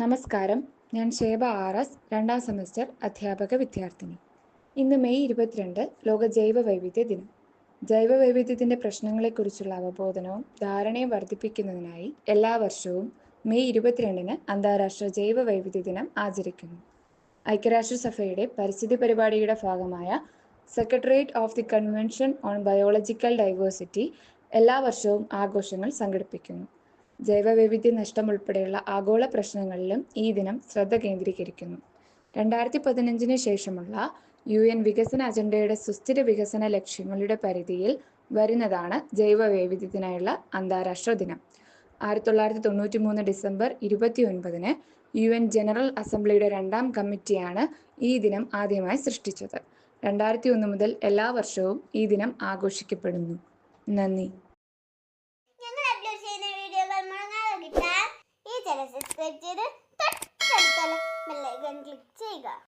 നമസ്കാരം. ഞാൻ Sheba R S രണ്ടാം സെമസ്റ്റർ അധ്യാപക വിദ്യാർത്ഥിനി. ഇന്ന് മെയ് ഇരുപത്തിരണ്ട് ലോക ജൈവ വൈവിധ്യ ദിനം. ജൈവ വൈവിധ്യത്തിന്റെ പ്രശ്നങ്ങളെക്കുറിച്ചുള്ള അവബോധനവും ധാരണയും വർദ്ധിപ്പിക്കുന്നതിനായി എല്ലാ വർഷവും മെയ് ഇരുപത്തിരണ്ടിന് അന്താരാഷ്ട്ര ജൈവ വൈവിധ്യ ദിനം ആചരിക്കുന്നു. ഐക്യരാഷ്ട്രസഭയുടെ പരിസ്ഥിതി പരിപാടിയുടെ ഭാഗമായ secretariat of the convention on biological diversity എല്ലാ വർഷവും ആഘോഷങ്ങൾ സംഘടിപ്പിക്കുന്നു. ജൈവവൈവിധ്യ നഷ്ടം ഉൾപ്പെടെയുള്ള ആഗോള പ്രശ്നങ്ങളിലും ഈ ദിനം ശ്രദ്ധ കേന്ദ്രീകരിക്കുന്നു. രണ്ടായിരത്തി പതിനഞ്ചിന് ശേഷമുള്ള യു എൻ വികസന അജണ്ടയുടെ സുസ്ഥിര വികസന ലക്ഷ്യങ്ങളുടെ പരിധിയിൽ വരുന്നതാണ് ജൈവ വൈവിധ്യത്തിനായുള്ള അന്താരാഷ്ട്ര ദിനം. ആയിരത്തി തൊള്ളായിരത്തി തൊണ്ണൂറ്റി മൂന്ന് ഡിസംബർ ഇരുപത്തി ഒൻപതിന് യു എൻ ജനറൽ അസംബ്ലിയുടെ രണ്ടാം കമ്മിറ്റിയാണ് ഈ ദിനം ആദ്യമായി സൃഷ്ടിച്ചത്. രണ്ടായിരത്തി ഒന്ന് മുതൽ എല്ലാ വർഷവും ഈ ദിനം ആഘോഷിക്കപ്പെടുന്നു. നന്ദി. സബ്സ്ക്രൈബ് ചെയ്ത് തൊട്ടടുത്തുള്ള ബെല്ലൈക്കൺ ക്ലിക്ക് ചെയ്യുക.